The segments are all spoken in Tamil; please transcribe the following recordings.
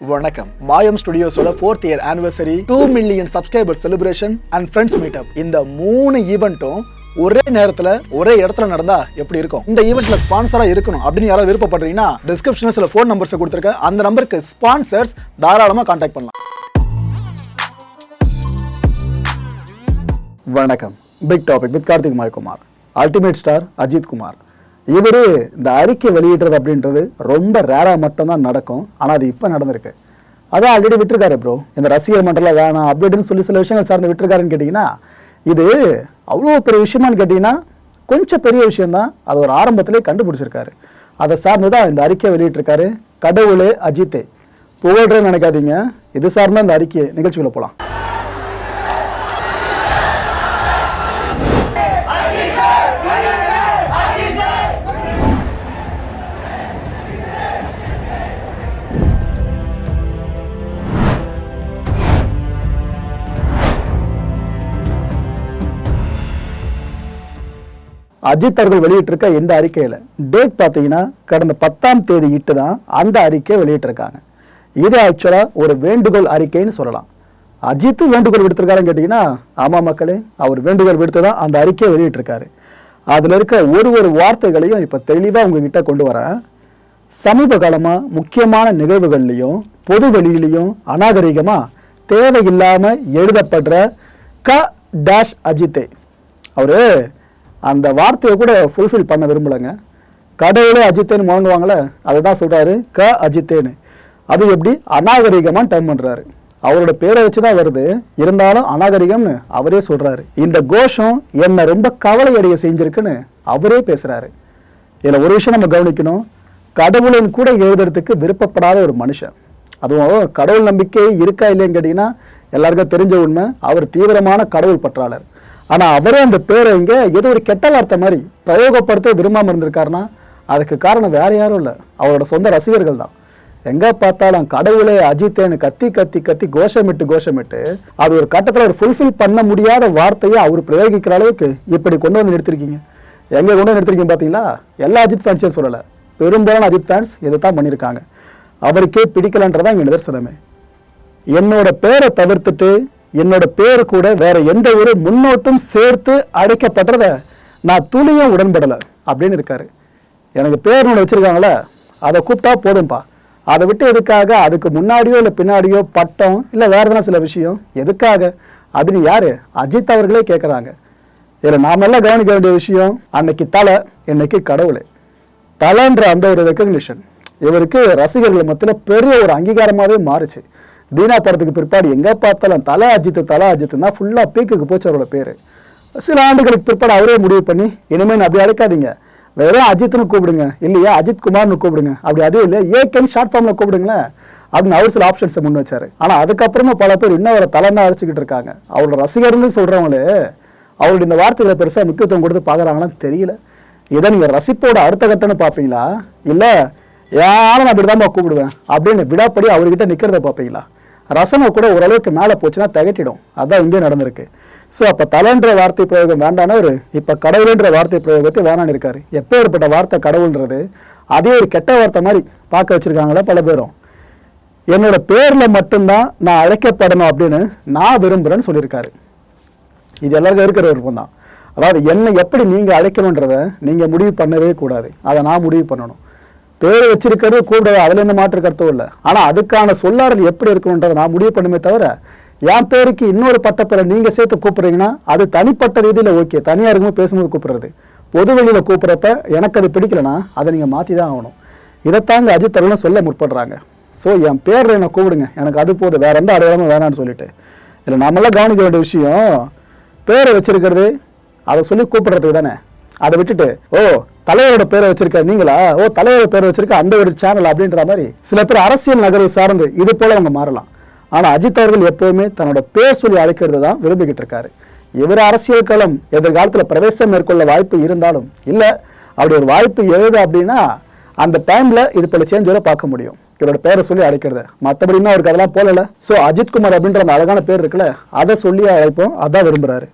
வணக்கம். மாயம் ஸ்டுடியோஸோட fourth year anniversary two million subscriber celebration and friends meetup இந்த மூணு ஈவெண்ட்டும் ஒரே நேரத்துல ஒரே இடத்துல நடந்தா எப்படி இருக்கும்? இந்த ஈவெண்ட்ல ஸ்பான்சரா இருக்கணும் அப்படின்னு யாராவது விருப்பப்படுறீங்கன்னா டிஸ்கிரிப்ஷன்ல சில ஃபோன் நம்பர்ஸ் கொடுத்துருக்கேன் அந்த நம்பருக்கு ஸ்பான்சர்ஸ் தாராளமா கான்டாக்ட் பண்ணலாம். வணக்கம். Big topic with Karthik Mayakumar ultimate star Ajith Kumar இவர் இந்த அறிக்கை வெளியிடுறது அப்படின்றது ரொம்ப ரேராக மட்டும்தான் நடக்கும். ஆனால் அது இப்போ நடந்திருக்கு. அதான் ஆல்ரெடி விட்டுருக்காரு ப்ரோ இந்த ரசிகர் மண்டலம் வேணாம் அப்படின்னு சொல்லி சில விஷயங்கள் சார்ந்து விட்டுருக்காருன்னு கேட்டிங்கன்னா இது அவ்வளோ பெரிய விஷயமான்னு கேட்டிங்கன்னா கொஞ்சம் பெரிய விஷயம்தான் அது ஒரு ஆரம்பத்திலே கண்டுபிடிச்சிருக்காரு. அதை சார்ந்து தான் இந்த அறிக்கையை வெளியிட்டிருக்காரு கடவுளே அஜித்தே. புகழ்றேன்னு நினைக்காதீங்க. இது சார்ந்த இந்த அறிக்கை நிகழ்ச்சிக்குள்ளே போகலாம் அஜித் அவர்கள் வெளியிட்டிருக்க இந்த அறிக்கையில்? டேட் பார்த்தீங்கன்னா கடந்த பத்தாம் தேதி இட்டு தான் அந்த அறிக்கையை வெளியிட்டிருக்காங்க. இது ஆக்சுவலாக ஒரு வேண்டுகோள் அறிக்கைன்னு சொல்லலாம். அஜித்து வேண்டுகோள் விடுத்திருக்காருன்னு கேட்டிங்கன்னா ஆமாம் மக்களே அவர் வேண்டுகோள் விடுத்து தான் அந்த அறிக்கையை வெளியிட்டிருக்காரு. அதில் இருக்க ஒரு ஒரு வார்த்தைகளையும் இப்போ தெளிவாக உங்ககிட்ட கொண்டு வரேன். சமீப காலமாக முக்கியமான நிகழ்வுகள்லையும் பொது வெளியிலையும் அநாகரிகமாக தேவையில்லாமல் எழுதப்படுற க டேஷ் அஜித்தே. அவர் அந்த வார்த்தையை கூட ஃபுல்ஃபில் பண்ண விரும்பலைங்க. கடவுளே அஜித்தேன்னு முழங்குவாங்களே அதை தான் சொல்கிறாரு க அஜித்தேன்னு. அது எப்படி? அநாகரிகமாக டைம் பண்ணுறாரு அவரோட பேரை வச்சு தான் வருது. இருந்தாலும் அநாகரிகம்னு அவரே சொல்கிறாரு இந்த கோஷம் என்னை ரொம்ப கவலை அடைய செஞ்சிருக்குன்னு அவரே பேசுகிறாரு இதில் ஒரு விஷயம் நம்ம கவனிக்கணும். கடவுளின் கூட எழுதுறதுக்கு விருப்பப்படாத ஒரு மனுஷன். அதுவும் கடவுள் நம்பிக்கை இருக்கா இல்லைன்னு கேட்டிங்கன்னா எல்லாருக்கும் தெரிஞ்ச உண்மை. அவர் தீவிரமான கடவுள் பற்றாளர். ஆனால் அவரே அந்த பேரை இங்கே ஏதோ ஒரு கெட்ட வார்த்தை மாதிரி பிரயோகப்படுத்த விரும்பாமல் இருந்திருக்காருன்னா அதுக்கு காரணம் வேற யாரும் இல்லை. அவரோட சொந்த ரசிகர்கள் தான். எங்கே பார்த்தாலும் கடவுளே அஜித்தேன்னு கத்தி கத்தி கத்தி கோஷமிட்டு கோஷமிட்டு அது ஒரு கட்டத்தில் ஒரு ஃபுல்ஃபில் பண்ண முடியாத வார்த்தையை அவர் பிரயோகிக்கிற அளவுக்கு இப்படி கொண்டு வந்து நிறுத்திருக்கீங்க. எங்கே கொண்டு வந்து நிறுத்திருக்கீங்க பார்த்தீங்களா எல்லா அஜித் ஃபேன்ஸையும் சொல்லலை. பெரும்பாலான அஜித் ஃபேன்ஸ் இதை தான் பண்ணியிருக்காங்க. அவருக்கே பிடிக்கலன்றதான் இங்கே நிதர்சனமே. என்னோட பேரை தவிர்த்துட்டு என்னோட பேர் கூட வேற எந்த ஒரு முன்னோட்டும் சேர்த்து அடைக்கப்படுறத நான் துளியும் உடன்படலை அப்படின்னு இருக்காரு. எனக்கு பேர் ஒன்று வச்சுருக்காங்கள அதை கூப்பிட்டா போதும்பா. அதை விட்டு எதுக்காக? அதுக்கு முன்னாடியோ இல்லை பின்னாடியோ பட்டம் இல்லை வேறு எதனா சில விஷயம் எதுக்காக? அப்படின்னு யார்? அஜித் அவர்களே கேட்குறாங்க இதில் நாமெல்லாம் கவனிக்க வேண்டிய விஷயம் அன்னைக்கு தலை இன்னைக்கு கடவுள். தலைன்ற அந்த ஒரு ரெக்கக்னிஷன் இவருக்கு ரசிகர்கள் மத்தியில் பெரிய ஒரு அங்கீகாரமாகவே மாறுச்சு. தீனா படத்துக்கு பிற்பாடு எங்கே பார்த்தாலும் தலை அஜித்து தலை அஜித்துன்னா ஃபுல்லாக பீக்குக்கு போச்சு அவரோட பேர். சில ஆண்டுகளுக்கு பிற்பாடு அவரே முடிவு பண்ணி இனிமேல் அப்படி அழைக்காதீங்க. வெறும் அஜித்னு கூப்பிடுங்க. இல்லையா? அஜித் குமார்னு கூப்பிடுங்க. அப்படி அதுவும் இல்லை ஏகேன்னு ஷார்ட் ஃபார்மில் கூப்பிடுங்களேன். அப்படின்னு அவர் சில ஆப்ஷன்ஸை முன் வச்சார். ஆனால் அதுக்கப்புறமா பல பேர் இன்னும் அவரை தலைன்னு அழைச்சிக்கிட்டு இருக்காங்க. அவரோட ரசிகர்னு சொல்கிறவங்களே அவருடைய இந்த வார்த்தைகளை பெருசாக முக்கியத்துவம் கொடுத்து பார்க்குறாங்களான்னு தெரியல. இதை நீங்கள் ரசிப்போட அடுத்த கட்டம்னு பார்ப்பீங்களா? இல்லை யாரும் நான் இப்படி தான் கூப்பிடுவேன்? அப்படின்னு விடாப்படி அவர்கிட்ட நிற்கிறத பார்ப்பீங்களா? ரசனை கூட ஓரளவுக்கு மேலே போச்சுன்னா தகட்டிடும். அதான் இங்கே நடந்திருக்கு. ஸோ அப்போ தலைன்ற வார்த்தை பிரயோகம் வேண்டானவர் இப்போ கடவுள்ன்ற வார்த்தை பிரயோகத்தை வேணான்னு இருக்காரு. எப்போ ஏற்பட்ட வார்த்தை கடவுள்ன்றது அதே ஒரு கெட்ட வார்த்தை மாதிரி பார்க்க வச்சுருக்காங்களே பல பேரும். என்னோட பேரில் மட்டும்தான் நான் அழைக்கப்படணும் அப்படின்னு நான் விரும்புகிறேன்னு சொல்லியிருக்காரு. இது எல்லாருக்கும் இருக்கிற விருப்பம் தான் அதாவது என்னை எப்படி நீங்கள் அழைக்கணுன்றதை நீங்கள் முடிவு பண்ணவே கூடாது. அதை நான் முடிவு பண்ணணும். பேர் வச்சிருக்கிறது கூப்பிடுறது அதுல இருந்து மாற்று கருத்தும் இல்லை. ஆனால் அதுக்கான சொல்லாடல் எப்படி இருக்கணுன்றதை நான் முடிவு பண்ணுமே தவிர என் பேருக்கு இன்னொரு பட்டப்பேரை நீங்கள் சேர்த்து கூப்பிட்றீங்கன்னா அது தனிப்பட்ட ரீதியில் ஓகே. தனியாக இருக்கும்போது பேசும்போது கூப்பிடுறது. பொது வழியில் கூப்பிட்றப்ப எனக்கு அது பிடிக்கலனா அதை நீங்கள் மாற்றி தான் ஆகணும். இதைத்தாங்க அஜித் அருளும் சொல்ல முற்படுறாங்க. ஸோ என் பேரில் என்னை கூப்பிடுங்க. எனக்கு அது போதும். வேற எந்த அடையாளமும் வேணாம்னு சொல்லிட்டு. இதில் நம்மளாம் கவனிக்க வேண்டிய விஷயம் பேரை வச்சிருக்கிறது அதை சொல்லி கூப்பிடுறதுக்கு தானே. அதை விட்டுட்டு ஓ தலைவரோட பேரை வச்சிருக்க நீங்களா? ஓ தலைவரோட பேரை வச்சிருக்க அந்த ஒரு சேனல் அப்படின்ற மாதிரி சில பேர் அரசியல் நகர்வு சார்ந்து இது போல அவங்க மாறலாம். ஆனால் அஜித் அவர்கள் எப்போவுமே தன்னோட பேர் சொல்லி அழைக்கிறது தான் விரும்பிக்கிட்டு இருக்காரு. இவர் அரசியல் களம் எதிர்காலத்தில் பிரவேசம் மேற்கொள்ள வாய்ப்பு இருந்தாலும் இல்லை அப்படி ஒரு வாய்ப்பு எழுது அப்படின்னா அந்த டைமில் இது போல சேஞ்சோட பார்க்க முடியும். இவரோட பேரை சொல்லி அழைக்கிறது. மற்றபடினா அவருக்கு அதெல்லாம் போகல ஸோ அஜித்குமார் அப்படின்ற அந்த அழகான பேர் இருக்குல்ல அதை சொல்லி அழைப்போம் அதான் விரும்புகிறாரு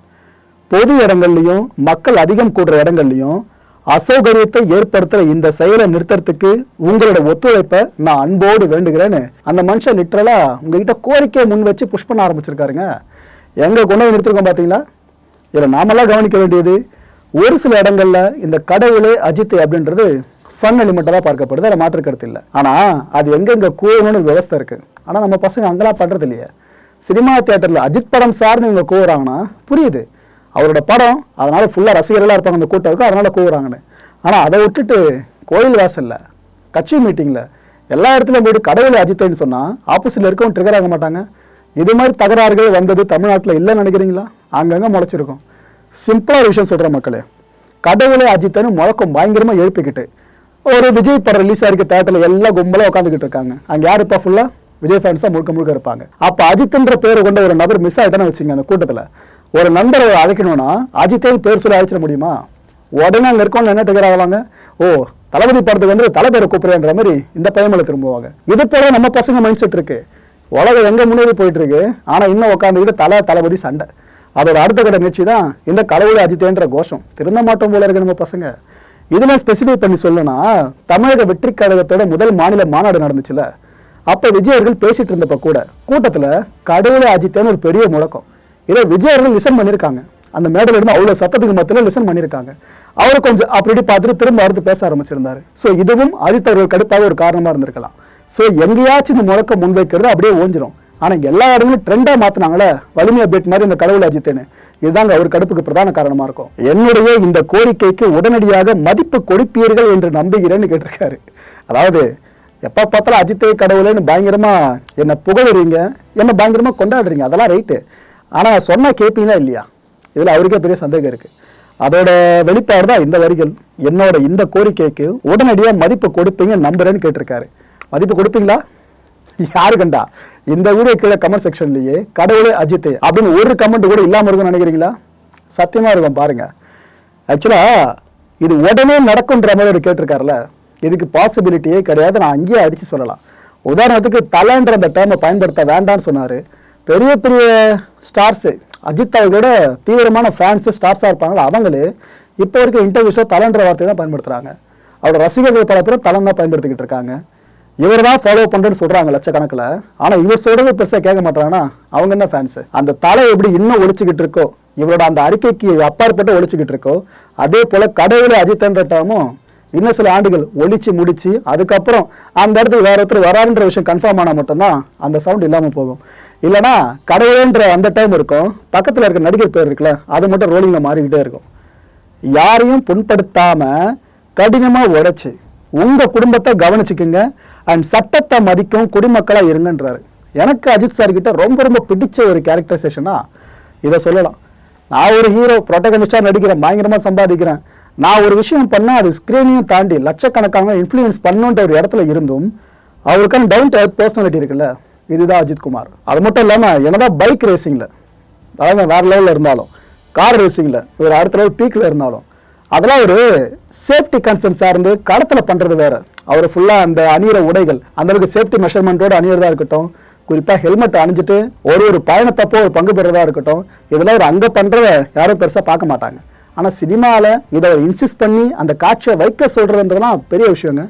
பொது இடங்கள்லையும் மக்கள் அதிகம் கூடுற இடங்கள்லையும் அசௌகரியத்தை ஏற்படுத்துற இந்த செயலை நிறுத்துறதுக்கு உங்களோட ஒத்துழைப்பை நான் அன்போடு வேண்டுகிறேன்னு அந்த மனுஷன் லிட்டரலா உங்ககிட்ட கோரிக்கையை முன் வச்சு புஷ் பண்ண ஆரம்பிச்சிருக்காருங்க. எங்க கொண்டு வந்து நிறுத்திருக்கோம் பாத்தீங்களா? இதில் நாமெல்லாம் கவனிக்க வேண்டியது ஒரு சில இடங்கள்ல இந்த கடவுளே அஜித் அப்படின்றது ஃபன் எலிமெண்ட்டாக தான் பார்க்கப்படுது அதில் மாற்று கருத்து இல்லை. ஆனால் அது எங்கெங்கே கூறணும்னு ஒரு விவஸ்தை இருக்கு. ஆனால் நம்ம பசங்க அங்கெல்லாம் பண்ணுறது இல்லையே. சினிமா தியேட்டரில் அஜித் படம் சார்ந்து இவங்க கூவுறாங்கன்னா புரியுது. அவரோட படம் அதனால் ஃபுல்லாக ரசிகர்களாக இருப்பாங்க அந்த கூட்டம் இருக்கும். அதனால கூவுறாங்கன்னு. ஆனால் அதை விட்டுட்டு கோயில் வாசலில் கட்சி மீட்டிங்கில் எல்லா இடத்துலையும் போயிட்டு கடவுளை அஜித்தேன்னு சொன்னால் ஆப்போசிட்டில் இருக்கவும் ட்ரிகர் ஆக மாட்டாங்க. இது மாதிரி தகராறுகள் வந்தது தமிழ்நாட்டில் இல்லைன்னு நினைக்கிறீங்களா? அங்கங்கே முளைச்சிருக்கும். சிம்பிளாக ஒரு விஷயம் சொல்கிற மக்களே. கடவுளை அஜித்தன்னு முழக்கம் பயங்கரமாக எழுப்பிக்கிட்டு ஒரு விஜய் படம் ரிலீஸ் ஆகிருக்க தேட்டரில் எல்லாம் கும்பலாக உட்காந்துக்கிட்டு இருக்காங்க. அங்கே யார் இப்போ ஃபுல்லாக விஜய் ஃபேன்ஸ் தான் முழுக்க முழுக்க இருப்பாங்க. அப்போ அஜித்ன்ற பேரை கொண்ட ஒரு நபர் மிஸ் ஆகிட்டான்னு வச்சுங்க அந்த கூட்டத்தில். ஒரு நண்பரை அழைக்கணும்னா அஜித்தே பேர் சொல்லி அழைச்சிட முடியுமா? உடனே அங்கே இருக்கவங்க என்ன டிகர் ஆவாங்க? ஓ தளபதி படத்துக்கு வந்து தலை பேரை கூப்பிடுறேன்ற மாதிரி இந்த பயமலை திரும்புவாங்க. இது போல நம்ம பசங்க மைண்ட் செட் இருக்கு. உலகம் எங்கே முன்னேறி போயிட்டு இருக்கு இன்னும் உட்காந்துக்கிட்டு தலை தளபதி சண்டை. அதோட அடுத்த கட்ட நிகழ்ச்சி தான் இந்த கடவுளை அஜித்தேன்ற கோஷம். திருந்த மாட்டோம் போல இருக்கு நம்ம பசங்க. இதெல்லாம் ஸ்பெசிஃபை பண்ணி சொல்லணும்னா தமிழக வெற்றி கழகத்தோட முதல் மாநில மாநாடு நடந்துச்சுல. அப்போ விஜய் அவர்கள் பேசிட்டு இருந்தப்ப கூட கூட்டத்தில் கடவுளை அஜித்தேன்னு ஒரு பெரிய முழக்கம். இதே விஜய் அவர்கள் லிசன் பண்ணியிருக்காங்க அந்த மேடையில் இருந்து அவ்வளோ சத்தத்துக்கு மத்தியில் லிசன் பண்ணியிருக்காங்க அவர் கொஞ்சம் அப்படி பார்த்துட்டு திரும்ப அடுத்து பேச ஆரம்பிச்சிருந்தாரு. ஸோ இதுவும் ஆதித்த அவர்கள் கடுப்பாக ஒரு காரணமா இருந்திருக்கலாம். ஸோ எங்கேயாச்சும் இந்த முழக்க முன்வைக்கிறது அப்படியே ஓஞ்சிரும். ஆனால் எல்லா இடங்களும் ட்ரெண்டாக மாற்றினாங்களே வலிமை அப்டேட் மாதிரி இந்த கடவுள் அஜித்துன்னு. இதுதாங்க அவர் கடுப்புக்கு பிரதான காரணமா இருக்கும். என்னுடைய இந்த கோரிக்கைக்கு உடனடியாக மதிப்பு கொடுப்பீர்கள் என்று நம்புகிறேன்னு கேட்டிருக்காரு. அதாவது எப்போ பார்த்தாலும் அஜித்தை கடவுளேன்னு பயங்கரமா என்னை புகழுறீங்க என்னை பயங்கரமா கொண்டாடுறீங்க அதெல்லாம் ரைட்டு ஆனால் சொன்ன கேட்பீங்களா இல்லையா? இதில் அவருக்கே பெரிய சந்தேகம் இருக்குது அதோட வெளிப்பாடு தான் இந்த வரிகள். என்னோட இந்த கோரிக்கைக்கு உடனடியாக மதிப்பு கொடுப்பீங்க நம்புறேன்னு கேட்டிருக்காரு. மதிப்பு கொடுப்பீங்களா? யாரு கண்டா? இந்த வீடியோ கீழே கமெண்ட் செக்ஷன்லேயே கடவுளே அஜித் அப்படின்னு ஒரு கமெண்ட் கூட இல்லாமல் இருக்கும்னு நினைக்கிறீங்களா? சத்தியமாக இருக்கும் பாருங்கள் ஆக்சுவலாக இது உடனே நடக்குன்ற மாதிரி அவர் கேட்டிருக்காருல இதுக்கு பாசிபிலிட்டியே கிடையாது. நான் அங்கேயே அடித்து சொல்லலாம். உதாரணத்துக்கு தலைன்ற அந்த டேர்மை பயன்படுத்த வேண்டாம்னு சொன்னார். பெரிய பெரிய ஸ்டார்ஸு அஜித் அவர்களோட தீவிரமான ஃபேன்ஸு ஸ்டார்ஸாக இருப்பாங்களா அவங்களே இப்போ வரைக்கும் இன்டர்வியூஸில் தலைன்ற வார்த்தை தான் பயன்படுத்துகிறாங்க அவரோட ரசிகர்கள் பல பேரும் தலம் தான் பயன்படுத்திக்கிட்டு இருக்காங்க. இவர் தான் ஃபாலோ பண்ணுறேன்னு சொல்கிறாங்க லட்சக்கணக்கில். ஆனால் இவர் சொல்கிறது பெருசாக கேட்க மாட்டாங்கன்னா அவங்க என்ன ஃபேன்ஸு அந்த தலை எப்படி இன்னும் ஒழிச்சிக்கிட்டு இருக்கோ இவரோட அந்த அறிக்கைக்கு அப்பாற்பட்டு ஒழிச்சிக்கிட்டு இருக்கோ அதே போல் கடவுளை அஜித்தன்ற டேமும் இன்னும் சில ஆண்டுகள் ஒழிச்சு முடிச்சு அதுக்கப்புறம் அந்த இடத்துக்கு வேற ஒருத்தர் வராருன்ற விஷயம் கன்ஃபார்ம் ஆனால் மட்டும்தான் அந்த சவுண்ட் இல்லாமல் போகும். இல்லைனா கடவுளேன்ற அந்த டைம் இருக்கும். பக்கத்தில் இருக்க நடிகர் பேர் இருக்குல்ல அது மட்டும் ரோலிங்கில் மாறிக்கிட்டே இருக்கும். யாரையும் புண்படுத்தாமல் கடினமாக உடைச்சி உங்கள் குடும்பத்தை கவனிச்சுக்குங்க. அண்ட் சட்டத்தை மதிக்கும் குடிமக்களாக இருங்கன்றாரு. எனக்கு அஜித் சார்கிட்ட ரொம்ப ரொம்ப பிடிச்ச ஒரு கேரக்டரைசேஷனாக இதை சொல்லலாம். நான் ஒரு ஹீரோ ப்ரொட்டகனிஸ்டாக நடிக்கிறேன் பயங்கரமாக சம்பாதிக்கிறேன். நான் ஒரு விஷயம் பண்ணால் அது ஸ்க்ரீனையும் தாண்டி லட்சக்கணக்கான இன்ஃப்ளூயன்ஸ் பண்ணுன்ற ஒரு இடத்துல இருந்தும் அவருக்கான டவுன் டு அர்த் பர்சனாலிட்டி இருக்குல்ல இதுதான் அஜித் குமார். அது மட்டும் இல்லாமல் என்னதான் பைக் ரேசிங்கில் அதாவது வேறு லெவலில் இருந்தாலும் கார் ரேசிங்கில் இவர் அடுத்த லெவல் பீக்கில் இருந்தாலும் அதெல்லாம் ஒரு சேஃப்டி கன்சர்ன் சார்ந்து களத்தில் பண்ணுறது வேறு. அவர் ஃபுல்லாக அந்த அணியிற உடைகள் அந்த அளவுக்கு சேஃப்டி மெஷர்மெண்ட்டோட அணியிறதா இருக்கட்டும் குறிப்பாக ஹெல்மெட் அணிஞ்சிட்டு ஒரு ஒரு பயணத்தப்போ ஒரு பங்கு பெறதா இருக்கட்டும் இதெல்லாம் ஒரு அங்கே பண்ணுறத யாரும் பெருசாக பார்க்க மாட்டாங்க. ஆனால் சினிமாவில் இதை இன்சிஸ்ட் பண்ணி அந்த காட்சியை வைக்க சொல்கிறதுன்றதுலாம் பெரிய விஷயங்க.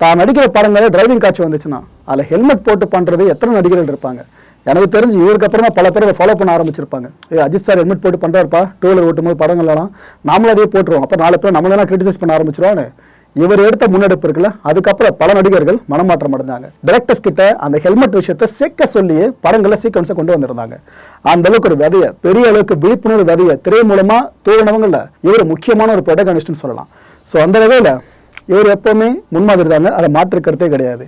தான் நடிக்கிற படங்களில் டிரைவிங் காட்சி வந்துச்சுன்னா அதில் ஹெல்மெட் போட்டு பண்ணுறது எத்தனை நடிகர்கள் இருப்பாங்க. எனக்கு தெரிஞ்சு இவருக்கு அப்புறம் தான் பல பேர் அதை ஃபாலோ பண்ண ஆரம்பிச்சிருப்பாங்க. ஏ அஜித் சார் ஹெல்மெட் போட்டு பண்ணுறாருப்பா டூ வீலர் ஓட்டும்போது படங்கள்லாம் நாமளும் அதே போட்டுருவோம். அப்போ நாலு பேர் நம்மளெல்லாம் கிரிட்டிசைஸ் பண்ண ஆரம்பிச்சிருவான்னு இவர் எடுத்த முன்னெடுப்பு இருக்குல்ல அதுக்கப்புறம் பல நடிகர்கள் மனமாற்றம் அடைஞ்சாங்க. டேரக்டர்ஸ் கிட்ட அந்த ஹெல்மெட் விஷயத்தை சேர்க்க சொல்லியே படங்களில் சீக்வன்ஸை கொண்டு வந்திருந்தாங்க. அந்த அளவுக்கு ஒரு விதைய பெரிய அளவுக்கு விழிப்புணர்வு விதைய திரை மூலமா தூரணவங்கள இவர் முக்கியமான ஒரு ப்ரொடகனிஸ்ட்னு சொல்லலாம். ஸோ அந்த வகையில் இவர் எப்பவுமே முன்மாதிரி தாங்க. அதை மாற்று கருத்தே கிடையாது.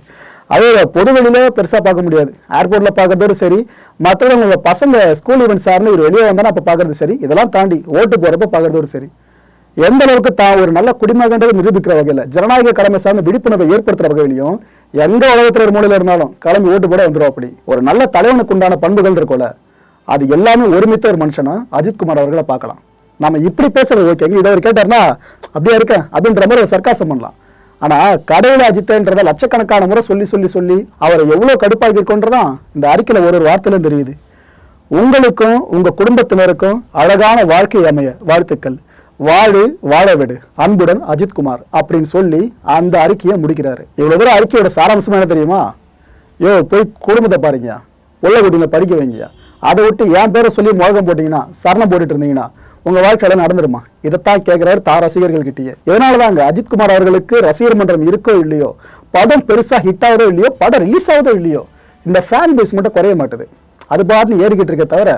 அதே பொதுவெளியில பெருசாக பார்க்க முடியாது. ஏர்போர்ட்டில் பார்க்கறதோடு சரி மற்றவங்க பசங்க ஸ்கூல் ஈவெண்ட் சார்ந்து இவர் வெளியே வந்தாலும் அப்போ பார்க்கறது சரி. இதெல்லாம் தாண்டி ஓட்டு போகிறப்ப பார்க்கறதோடு சரி. எந்த அளவுக்கு தான் ஒரு நல்ல குடிமகன்றதை நிரூபிக்கிற வகையில் ஜனநாயக கடமை சார்ந்த விழிப்புணர்வை ஏற்படுத்துகிற வகையிலையும் எந்த உலகத்தில் ஒரு மூலையில் இருந்தாலும் கிளம்பி ஓட்டு போட வந்துடும் அப்படி. ஒரு நல்ல தலைவனுக்கு உண்டான பண்புகள் இருக்கும்ல அது எல்லாமே ஒருமித்த ஒரு மனுஷனா அஜித்குமார் அவர்களை பார்க்கலாம். நம்ம இப்படி பேசுறது ஓகேங்க. இதை அவர் கேட்டார்னா அப்படியே இருக்கேன் அப்படின்ற மாதிரி ஒரு சர்க்காசம் பண்ணலாம். ஆனால் கடையில் அஜித்தன்றத லட்சக்கணக்கான முறை சொல்லி சொல்லி சொல்லி அவரை எவ்வளோ கடுப்பாகி இருக்கோன்றதான் இந்த அறிக்கையில் ஒரு ஒரு வார்த்தையிலும் தெரியுது. உங்களுக்கும் உங்கள் குடும்பத்தினருக்கும் அழகான வாழ்க்கை அமைய வாழ்த்துக்கள். வாழ விடு அன்புடன் அஜித்குமார் அப்படின்னு சொல்லி அந்த அறிக்கையை முடிக்கிறாரு. இவ்வளோ தூரம் அறிக்கையோட சாராம்சம் என்ன தெரியுமா? யோ போய் குடும்பத்தை பாருங்க உள்ள குட்டிங்களை படிக்க வைங்கயா அதை விட்டு என் பேரை சொல்லி முழக்கம் போட்டிங்கன்னா சரணம் போட்டுட்டு இருந்தீங்கன்னா உங்கள் வாழ்க்கையில நடந்துருமா? இதைத்தான் கேட்குறாரு தா ரசிகர்கள் கிட்டயே இதனால தாங்க அஜித்குமார் அவர்களுக்கு ரசிகர் மன்றம் இருக்கோ இல்லையோ படம் பெருசாக ஹிட் ஆகுதோ இல்லையோ படம் ரிலீஸ் ஆகுதோ இல்லையோ இந்த ஃபேன் பேஸ் மட்டும் குறைய மாட்டுது. அது பாட்டுன்னு ஏறிக்கிட்டு இருக்க தவிர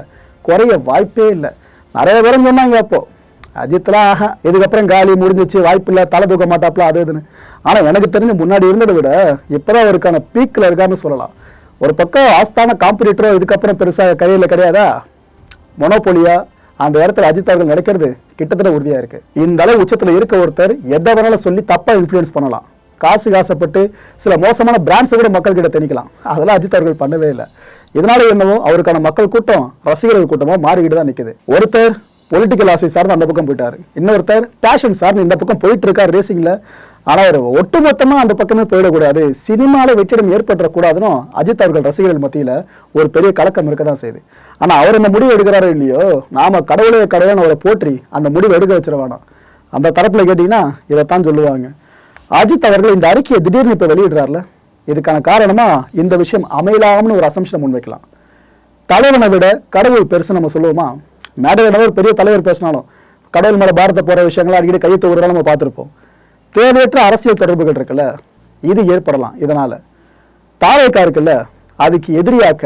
குறைய வாய்ப்பே இல்லை. நிறைய பேரும் சொன்னாங்க அப்போ அஜித்லாம் ஆஹா இதுக்கப்புறம் காலி முடிஞ்சிச்சு வாய்ப்பு இல்லை தலை தூக்க மாட்டாப்ல அது இதுன்னு. ஆனால் எனக்கு தெரிஞ்சு முன்னாடி இருந்ததை விட இப்போதான் அவருக்கான பீக்கில் இருக்காருன்னு சொல்லலாம். ஒரு பக்கம் ஆஸ்தான காம்படிட்டரோ இதுக்கப்புறம் பெருசாக கையில் கிடையாதா? மொனோபோலியா அந்த இடத்துல அஜித் அவர்கள் நடக்கிறது கிட்டத்தட்ட உறுதியாக இருக்குது இந்த அளவு உச்சத்தில் இருக்க ஒருத்தர் எதை வேணாலும் சொல்லி தப்பாக இன்ஃப்ளூயன்ஸ் பண்ணலாம். காசு காசப்பட்டு சில மோசமான பிராண்ட்ஸை கூட மக்கள்கிட்ட திணிக்கலாம். அதெல்லாம் அஜித் அவர்கள் பண்ணவே இல்லை. இதனால என்னவோ அவருக்கான மக்கள் கூட்டம் ரசிகர்கள் கூட்டமாக மாறிக்கிட்டு தான் நிற்குது ஒருத்தர் பொலிட்டிக்கல் ஆசை சார்ந்து அந்த பக்கம் போயிட்டாரு. இன்னொருத்தர் பேஷன் சார்ந்து இந்த பக்கம் போயிட்டு இருக்காரு ரேசிங்கில் ஆனால் அவர் ஒட்டுமொத்தமா அந்த பக்கமே போயிடக்கூடாது. சினிமாவில் வெற்றிடம் ஏற்பட்டுறக்கூடாதுன்னு அஜித் அவர்கள் ரசிகர்கள் மத்தியில் ஒரு பெரிய கலக்கம் இருக்க தான் செய்யுது. ஆனால் அவர் இந்த முடிவு எடுக்கிறாரோ இல்லையோ நாம கடவுளே கடவுள்னு அவரை போற்றி அந்த முடிவு எடுக்க வச்சிட அந்த தரப்பில் கேட்டிங்கன்னா இதைத்தான் சொல்லுவாங்க. அஜித் அவர்கள் இந்த அறிக்கையை திடீர்னு இப்போ வெளியிடுறாருல. இதுக்கான காரணமாக இந்த விஷயம் அமையலாம்னு ஒரு அசம்ஷனை முன்வைக்கலாம். தலைவனை விட கடவுள் பெருசு நம்ம சொல்லுவோமா? மேடையில் ஒரு பெரிய தலைவர் பேசினாலும் கடவுள் மேலே பாரத போகிற விஷயங்களை அடிக்கடி கையை தூக்குறதால நம்ம பார்த்துருப்போம். தேவையற்ற அரசியல் தொடர்புகள் இருக்குல்ல இது ஏற்படலாம் இதனால். தாவேக்கா இருக்குல்ல அதுக்கு எதிரியாக்க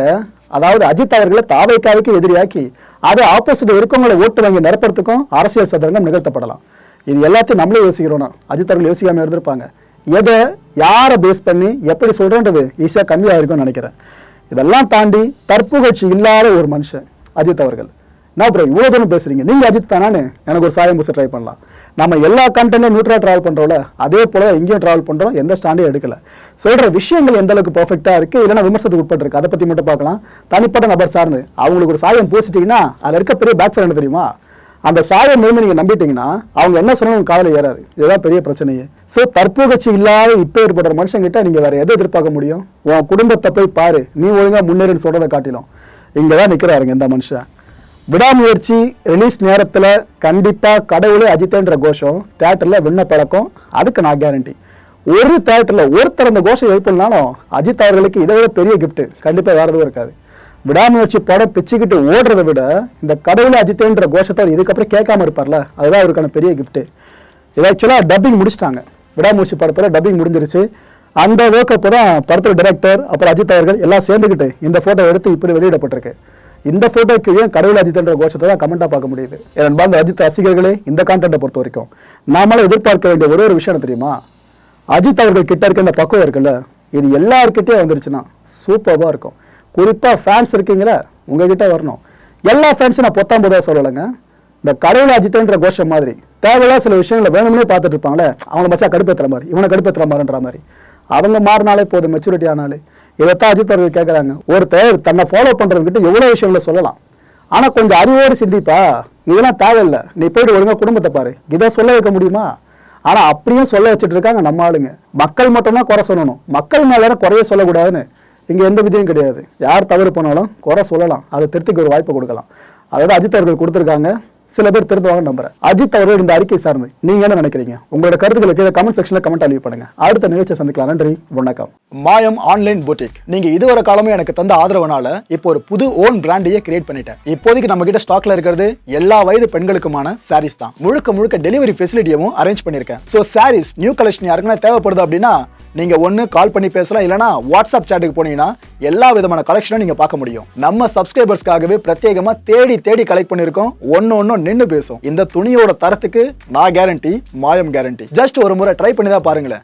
அதாவது அஜித் அவர்களை தாவேக்காவுக்கு எதிரியாக்கி அதை ஆப்போசிட் இருக்கவங்களை ஓட்டு வாங்கி நிரப்புறதுக்கும் அரசியல் சதுரங்கம் நிகழ்த்தப்படலாம். இது எல்லாத்தையும் நம்மளே யோசிக்கிறோம்னா அஜித் அவர்கள் யோசிக்காமல் இருந்திருப்பாங்க. எதை யாரை பேஸ் பண்ணி எப்படி சொல்கிறேன்றது ஈஸியாக கம்மியாக இருக்கும்னு நினைக்கிறேன். இதெல்லாம் தாண்டி தற்புகழ்ச்சி இல்லாத ஒரு மனுஷன் அஜித் அவர்கள். நான் அப்புறம் இவ்வளோ தூரம் பேசுகிறீங்க நீங்கள் அஜித் தானான்னு எனக்கு ஒரு சாயம் பூச ட்ரை பண்ணலாம். நம்ம எல்லா கண்டென்ட்லையும் நியூட்ரலாக ட்ராவல் பண்ணுறோம்ல அதே போல் எங்கேயும் ட்ராவல் பண்ணுறோம் எந்த ஸ்டாண்டையும் எடுக்கல. சொல்கிற விஷயங்கள் எந்த அளவுக்கு பர்ஃபெக்டாக இருக்குது இல்லைன்னா விமர்சனத்துக்கு உட்பட்டுருக்கு அதை பற்றி மட்டும் பார்க்கலாம். தனிப்பட்ட நபர் சார்ந்து அவங்களுக்கு ஒரு சாயம் பூசிட்டிங்கன்னா அதில் இருக்க பெரிய பேக் என்ன தெரியுமா? அந்த சாயம் இருந்து நீங்கள் நம்பிட்டீங்கன்னா அவங்க என்ன சொன்னாலும் உங்க ஏறாது. இதுதான் பெரிய பிரச்சனையே. ஸோ தற்போகச்சி இல்லாத இப்போ ஏற்படுற மனுஷங்கிட்ட நீங்கள் வேறு எதை எதிர்பார்க்க முடியும்? உன் குடும்பத்தை போய் பாரு. நீ ஒழுங்காக முன்னேறின்னு சொல்கிறத காட்டிலும். இங்கே தான் நிற்கிறாருங்க இந்த மனுஷன். விடாமுயற்சி ரிலீஸ் நேரத்தில் கண்டிப்பாக கடவுளே அஜித்தேன்ற கோஷம் தேட்டரில் விண்ண பழக்கம். அதுக்கு நான் கேரண்டி ஒரு தேட்டரில் ஒருத்தர் அந்த கோஷம் எழுப்பினாலும் அஜித் அவர்களுக்கு இதை விட பெரிய கிஃப்ட்டு கண்டிப்பாக வேறு எதுவும் இருக்காது. விடாமுயற்சி படம் பிச்சுக்கிட்டு ஓடுறதை விட இந்த கடவுளே அஜித்தேன்ற கோஷத்தை இதுக்கப்புறம் கேட்காம இருப்பார்ல அதுதான் அவருக்கான பெரிய கிஃப்ட்டு இது ஆக்சுவலாக டப்பிங் முடிச்சிட்டாங்க. விடாமுயற்சி படத்தில் டப்பிங் முடிஞ்சிருச்சு. அந்த ஒர்க்கப்போ தான் படத்தில் டைரக்டர் அப்புறம் அஜித் அவர்கள் எல்லாம் சேர்ந்துக்கிட்டு இந்த ஃபோட்டோ எடுத்து இப்போது வெளியிடப்பட்டிருக்கு. இந்த ஃபோட்டோ கீழே கடவுள் அஜித்ன்ற கோஷத்தை தான் கமெண்ட்டாக பார்க்க முடியுது? என் பாந்த அஜித் ரசிகர்களே இந்த கான்டென்ட்டை பொறுத்த வரைக்கும் நாமளும் எதிர்பார்க்க வேண்டிய ஒரே ஒரு விஷயம் தெரியுமா? அஜித் அவர்கள் கிட்ட இருக்க இந்த பக்குவம் இருக்குல்ல? இது எல்லார்கிட்டயும் வந்துருச்சுன்னா சூப்பராக இருக்கும். குறிப்பாக ஃபேன்ஸ் இருக்கீங்களா உங்ககிட்ட வரணும். எல்லா ஃபேன்ஸும் நான் பொத்தாம் போதாக சொல்லலைங்க. இந்த கடவுள் அஜித்ன்ற கோஷம் மாதிரி தேவையில்லாத சில விஷயங்களை வேணும்னே பார்த்துட்டு இருப்பாங்களே அவங்க மச்சா கடுப்பேற்றுற மாதிரி இவனை கடுப்பேற்றுற மாதிரின்ற மாதிரி. அவங்க மாறினாலே போதும் மெச்சூரிட்டி ஆனாலே. இதைத்தான் அஜித் அவர்கள் கேட்குறாங்க ஒருத்தர் தன்னை ஃபாலோ பண்ணுறவங்கிட்ட எவ்வளோ விஷயங்களை சொல்லலாம். ஆனால் கொஞ்சம் அறிவோடு சிந்திப்பா. இதெல்லாம் தேவையில்லை. நீ போயிட்டு ஒழுங்காக குடும்பத்தை பாரு. இதை சொல்ல வைக்க முடியுமா? ஆனால் அப்படியும் சொல்ல வச்சுட்டு இருக்காங்க நம்ம ஆளுங்க. மக்கள் மட்டும்தான் குறை சொல்லணும். மக்கள் மேலே குறைய சொல்லக்கூடாதுன்னு இங்கே எந்த விதியும் கிடையாது. யார் தவறு பண்ணாலும் குறை சொல்லலாம். அதை திருத்திக்கு ஒரு வாய்ப்பு கொடுக்கலாம். அதாவது அஜித் அவர்கள் கொடுத்துருக்காங்க. சில பேர் திருந்துவாங்க நம்புறேன். அஜித் அவர்கள் இந்த அறிக்கை சார்ந்து நீங்க என்ன நினைக்கிறீங்க? உங்களோட கருத்துக்களை கீழே கமெண்ட் செக்ஷன்ல கமெண்ட் அழிவு பண்ணுங்க அடுத்த நிகழ்ச்சியை சந்திக்கலாம். நன்றி வணக்கம். மாயம் ஆன்லைன் புட்டிக் நீங்க இதுவரை காலமும் எனக்கு தந்த ஆதரவுனால இப்போ ஒரு புது ஓன் பிராண்டையே கிரியேட் பண்ணிட்டேன். இப்போதைக்கு நம்ம கிட்ட ஸ்டாக்ல இருக்கிறது எல்லா வயது பெண்களுக்குமான சாரீஸ் தான். முழுக்க முழுக்க டெலிவரி ஃபெசிலிட்டியும் அரேஞ்ச் பண்ணிருக்கேன் ஸோ சாரீஸ் நியூ கலெக்ஷன் யாருக்குன்னா தேவைப்படுது அப்படின்னா நீங்க ஒன்னு கால் பண்ணி பேசலாம். இல்லனா வாட்ஸ்அப் சாட்டுக்கு போனீங்கன்னா எல்லா விதமான கலெக்ஷனும் நீங்க பார்க்க முடியும். நம்ம சப்ஸ்கிரைபர்ஸ்க்காகவே பிரத்யேகமா தேடி தேடி கலெக்ட் பண்ணிருக்கோம் ஒன்னு ஒன்னும் நின்னு பேசும். இந்த துணியோட தரத்துக்கு நான் கேரண்டி மாயம் கேரண்டி ஜஸ்ட் ஒரு முறை ட்ரை பண்ணி தான் பாருங்களேன்.